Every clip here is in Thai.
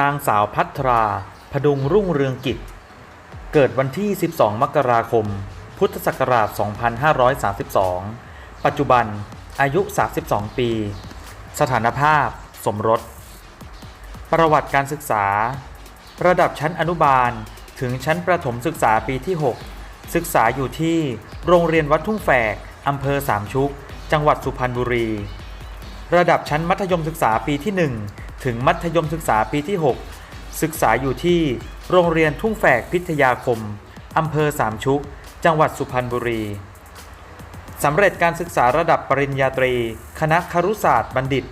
นางสาวพัทรา พดุงรุ่งเรืองกิจ เกิดวันที่ 12 มกราคม พุทธศักราช 2532 ปัจจุบัน อายุ 32 ปี สถานภาพ สมรส ประวัติการศึกษา ระดับชั้นอนุบาล ถึงชั้นประถมศึกษาปีที่ 6 ศึกษาอยู่ที่โรงเรียนวัดทุ่งแฝก อำเภอสามชุก จังหวัดสุพรรณบุรี ระดับชั้นมัธยมศึกษาปีที่ 1 ถึงมัธยมศึกษาปีที่ 6 ศึกษาอยู่ที่โรงเรียนทุ่งแฝกพิทยาคม อำเภอสามชุก จังหวัดสุพรรณบุรี สำเร็จการศึกษาระดับปริญญาตรี คณะครุศาสตร์บัณฑิต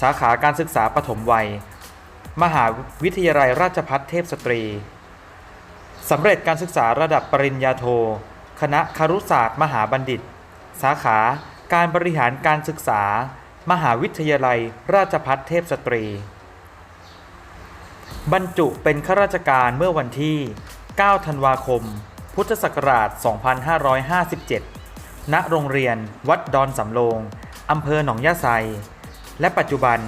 สาขาการศึกษาปฐมวัย มหาวิทยาลัยราชภัฏเทพสตรี สำเร็จการศึกษาระดับปริญญาโท คณะครุศาสตร์ มหาบัณฑิต สาขาการบริหารการศึกษา มหาวิทยาลัยราชภัฏเทพสตรี บรรจุเป็นข้าราชการเมื่อวันที่ 9 ธันวาคม พุทธศักราช 2557 ณ โรงเรียน วัดดอนสำโรงอำเภอหนองยาไซ และปัจจุบัน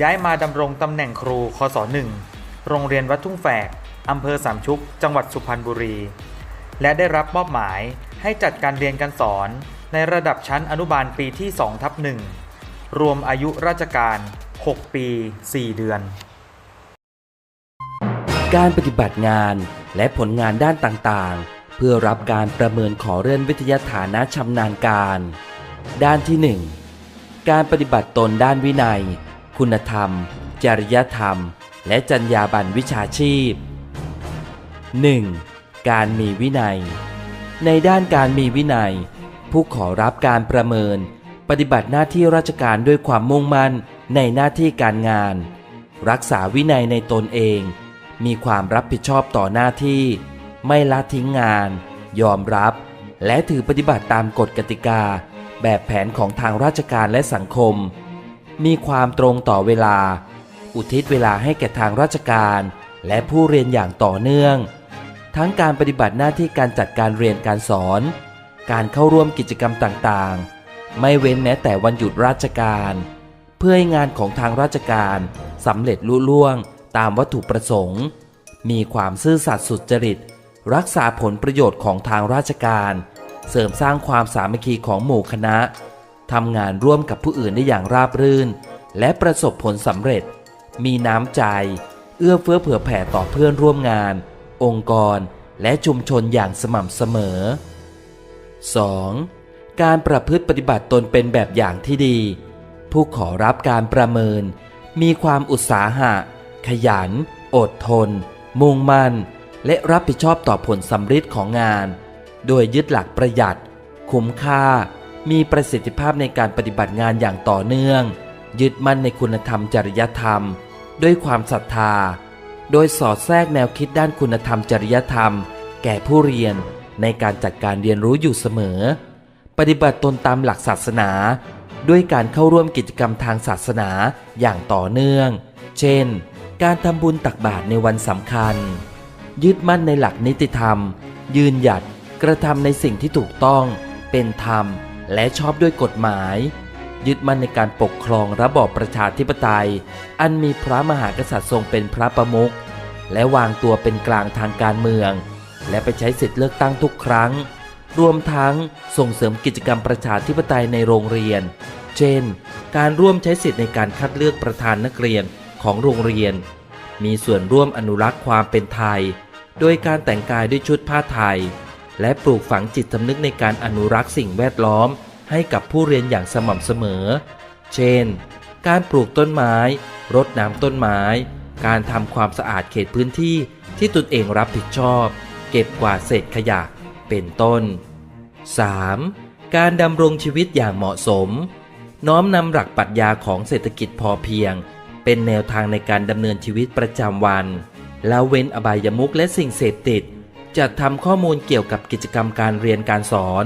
ย้ายมาดำรงตำแหน่งครูคศ1โรงเรียนวัดทุ่งแฝกอำเภอสามชุก จังหวัดสุพรรณบุรี และได้รับมอบหมายให้จัดการเรียนการสอนในระดับชั้นอนุบาลปีที่2ทับ1รวมอายุราชการ 6 ปี 4 เดือน การปฏิบัติงานและผลงานด้านต่างๆ เพื่อรับการประเมินขอเลื่อนวิทยาฐานะชำนาญการ ด้านที่ 1 การปฏิบัติตนด้านวินัย คุณธรรม จริยธรรม และจรรยาบรรณวิชาชีพ 1. การมีวินัย ในด้านการมีวินัย ผู้ขอรับการประเมิน ปฏิบัติหน้าที่ราชการด้วยความมุ่งมั่นในหน้าที่การงาน รักษาวินัยในตนเอง มีความรับผิดชอบต่อหน้าที่ ไม่ละทิ้งงาน ยอมรับ และถือปฏิบัติตามกฎกติกา แบบแผนของทางราชการและสังคม มีความตรงต่อเวลา อุทิศเวลาให้แก่ทางราชการ และผู้เรียนอย่างต่อเนื่อง ทั้งการปฏิบัติหน้าที่การจัดการเรียนการสอน การเข้าร่วมกิจกรรมต่างๆ ไม่เว้นแม้แต่วันหยุดราชการ เพื่อให้งานของทางราชการสำเร็จลุล่วง ตามวัตถุประสงค์ มีความซื่อสัตย์สุจริต รักษาผลประโยชน์ของทางราชการ เสริมสร้างความสามัคคีของหมู่คณะทำงานร่วมกับผู้อื่นได้อย่างราบรื่น และประสบผลสำเร็จ มีน้ำใจ เอื้อเฟื้อเผื่อแผ่ต่อเพื่อนร่วมงาน องค์กร และชุมชนอย่างสม่ำเสมอ 2. การประพฤติปฏิบัติตนเป็นแบบอย่างที่ดี ผู้ขอรับการประเมิน มีความอุตสาหะ ขยัน อดทน มุ่งมั่น และรับผิดชอบต่อผลสำฤทธิ์ของงาน โดยยึดหลักประหยัด คุ้มค่า มีประสิทธิภาพในการปฏิบัติงานอย่างต่อเนื่อง ยึดมั่นในคุณธรรมจริยธรรม ด้วยความศรัทธา โดยสอดแทรกแนวคิดด้านคุณธรรมจริยธรรม แก่ผู้เรียนในการจัดการเรียนรู้อยู่เสมอ ปฏิบัติตนตามหลักศาสนา ด้วยการเข้าร่วมกิจกรรมทางศาสนาอย่างต่อเนื่อง เช่น การทำบุญตักบาตรในวันสำคัญ ยึดมั่นในหลักนิติธรรม ยืนหยัดกระทำในสิ่งที่ถูกต้อง เป็นธรรม และชอบด้วยกฎหมาย ยึดมั่นในการปกครองระบอบประชาธิปไตย อันมีพระมหากษัตริย์ทรงเป็นพระประมุขและวางตัวเป็นกลางทางการเมือง และไปใช้สิทธิเลือกตั้งทุกครั้ง รวมทั้งส่งเสริมกิจกรรมประชาธิปไตยในโรงเรียน เช่น การร่วมใช้สิทธิในการคัดเลือกประธานนักเรียนของโรงเรียน มีส่วนร่วมอนุรักษ์ความเป็นไทย โดยการแต่งกายด้วยชุดผ้าไทย และปลูกฝังจิตสำนึกในการอนุรักษ์สิ่งแวดล้อม ให้กับผู้เรียนอย่างสม่ำเสมอ เช่น การปลูกต้นไม้ รดน้ำต้นไม้ การทำความสะอาดเขตพื้นที่ที่ตนเองรับผิดชอบ เก็บกวาดเศษขยะ เป็นต้น 3. การดำรงชีวิตอย่างเหมาะสม น้อมนำหลักปรัชญาของเศรษฐกิจพอเพียง เป็นแนวทางในการดำเนินชีวิตประจำวัน และเว้นอบายมุขและสิ่งเสพติด จัดทำข้อมูลเกี่ยวกับกิจกรรมการเรียนการสอน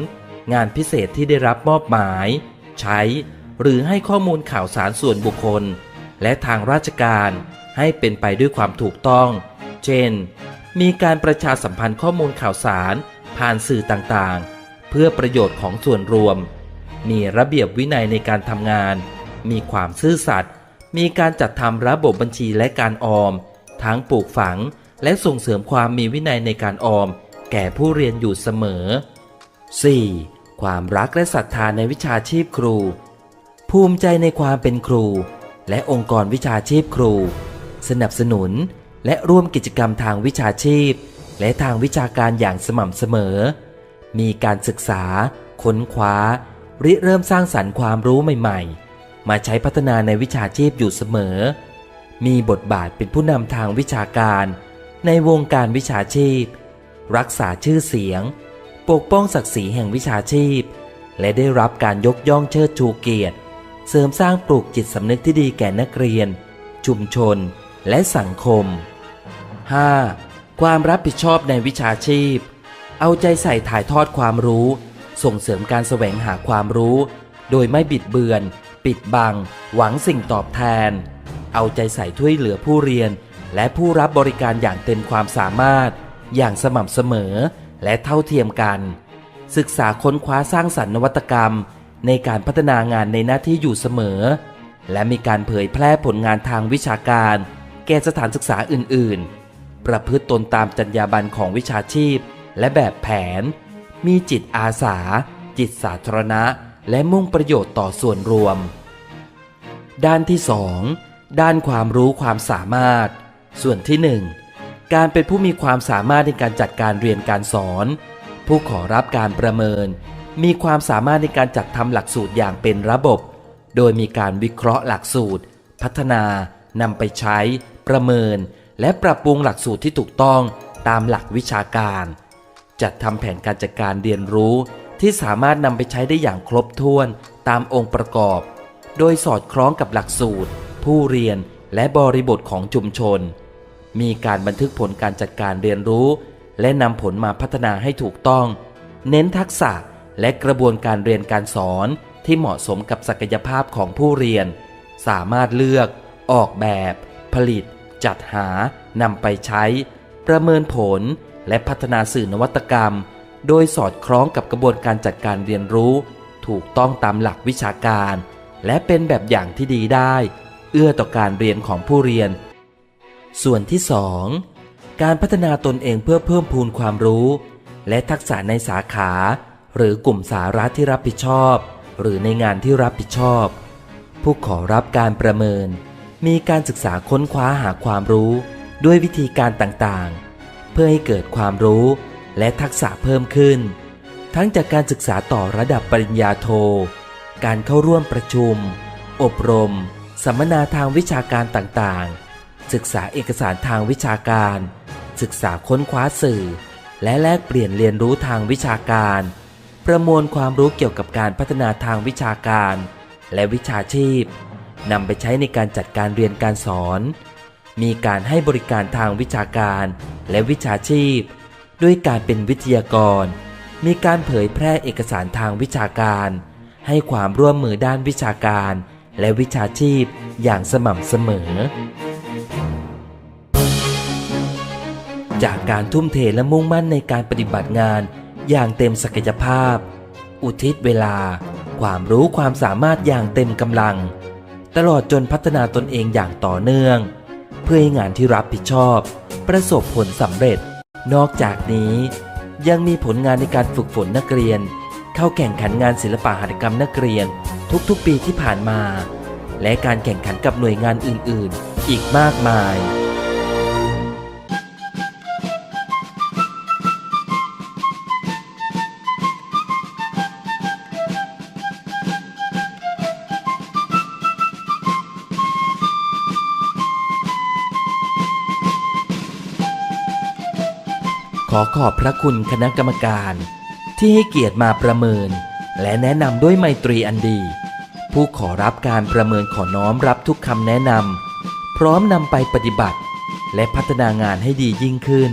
งานพิเศษที่ได้รับมอบหมาย ใช้ หรือให้ข้อมูลข่าวสารส่วนบุคคล และทางราชการให้เป็นไปด้วยความถูกต้อง เช่น มีการประชาสัมพันธ์ข้อมูลข่าวสาร ผ่านสื่อต่างๆ เพื่อประโยชน์ของส่วนรวม มีระเบียบวินัยในการทำงาน มีความซื่อสัตย์ มีการจัดทำระบบบัญชีและการออม ทั้งปลูกฝังและส่งเสริมความมีวินัยในการออม แก่ผู้เรียนอยู่เสมอ 4. ความรักและศรัทธาในวิชาชีพครู ภูมิใจในความเป็นครู และองค์กรวิชาชีพครู สนับสนุนและร่วมกิจกรรมทางวิชาชีพ และทางวิชาการอย่างสม่ำเสมอ มีการศึกษา ค้นคว้า ริเริ่มสร้างสรรค์ความรู้ใหม่ ๆ มาใช้พัฒนาในวิชาชีพอยู่เสมอ มีบทบาทเป็นผู้นำทางวิชาการ ในวงการวิชาชีพ รักษาชื่อเสียง ปกป้องศักดิ์ศรีแห่งวิชาชีพ และได้รับการยกย่องเชิดชูเกียรติ เสริมสร้างปลูกจิตสำนึกที่ดีแก่นักเรียน ชุมชน และสังคม 5. ความรับผิดชอบในวิชาชีพ เอาใจใส่ถ่ายทอดความรู้ ส่งเสริมการแสวงหาความรู้ โดยไม่บิดเบือน ปิดบัง หวังสิ่งตอบแทน เอาใจใส่ช่วยเหลือผู้เรียน และผู้รับบริการอย่างเต็มความสามารถ อย่างสม่ำเสมอและเท่าเทียมกัน ศึกษาค้นคว้าสร้างสรรค์นวัตกรรม ในการพัฒนางานในหน้าที่อยู่เสมอ และมีการเผยแพร่ผลงานทางวิชาการ แก่สถานศึกษาอื่น ๆ ประพฤติตนตามจรรยาบรรณของวิชาชีพ และแบบแผน มีจิตอาสา จิตสาธารณะ และมุ่งประโยชน์ต่อส่วนรวม ด้านที่2ด้านความรู้ความสามารถ ส่วนที่1การเป็นผู้มีความสามารถในการจัดการเรียนการสอน ผู้ขอรับการประเมิน มีความสามารถในการจัดทำหลักสูตรอย่างเป็นระบบ โดยมีการวิเคราะห์หลักสูตร พัฒนานำไปใช้ ประเมิน และปรับปรุงหลักสูตรที่ถูกต้องตามหลักวิชาการ จัดทำแผนการจัดการเรียนรู้ ที่สามารถนำไปใช้ได้อย่างครบถ้วนตามองค์ประกอบ โดยสอดคล้องกับหลักสูตร ผู้เรียนและบริบทของชุมชน มีการบันทึกผลการจัดการเรียนรู้ และนำผลมาพัฒนาให้ถูกต้อง เน้นทักษะและกระบวนการเรียนการสอนที่เหมาะสมกับศักยภาพของผู้เรียน สามารถเลือก ออกแบบ ผลิต จัดหานำไปใช้ ประเมินผล และพัฒนาสื่อนวัตกรรม โดยสอดคล้องกับกระบวนการจัดการเรียนรู้ ถูกต้องตามหลักวิชาการ และเป็นแบบอย่างที่ดีได้ เอื้อต่อการเรียนของผู้เรียน ส่วนที่ 2 การพัฒนาตนเองเพื่อเพิ่มพูนความรู้ และทักษะในสาขา หรือกลุ่มสาระที่รับผิดชอบ หรือในงานที่รับผิดชอบ ผู้ขอรับการประเมิน มีการศึกษาค้นคว้าหาความรู้ ด้วยวิธีการต่างๆ เพื่อให้เกิดความรู้ และทักษะเพิ่มขึ้น ทั้งจากการศึกษาต่อระดับปริญญาโท การเข้าร่วมประชุม อบรม สัมมนาทางวิชาการต่างๆ ศึกษาเอกสารทางวิชาการ ศึกษาค้นคว้าสื่อ และแลกเปลี่ยนเรียนรู้ทางวิชาการ ประมวลความรู้เกี่ยวกับการพัฒนาทางวิชาการ และวิชาชีพนำไปใช้ในการจัดการเรียนการสอน มีการให้บริการทางวิชาการและวิชาชีพ ด้วยการเป็นวิทยากร มีการเผยแพร่เอกสารทางวิชาการ ให้ความร่วมมือด้านวิชาการ และวิชาชีพอย่างสม่ำเสมอ จากการทุ่มเทและมุ่งมั่นในการปฏิบัติงานอย่างเต็มศักยภาพ อุทิศเวลา ความรู้ความสามารถอย่างเต็มกำลัง ตลอดจนพัฒนาตนเองอย่างต่อเนื่อง เพื่อให้งานที่รับผิดชอบ ประสบผลสำเร็จ นอกจากนี้ยังมีผลงานในการฝึกฝนนักเรียน เข้าแข่งขันงานศิลปะหัตถกรรมนักเรียนทุกๆปีที่ผ่านมา และการแข่งขันกับหน่วยงานอื่นๆ อีกมากมาย ขอขอบพระคุณคณะกรรมการ ที่ให้เกียรติมาประเมิน และแนะนำด้วยไมตรีอันดี ผู้ขอรับการประเมินขอน้อมรับทุกคำแนะนำพร้อมนำไปปฏิบัติ และพัฒนางานให้ดียิ่งขึ้น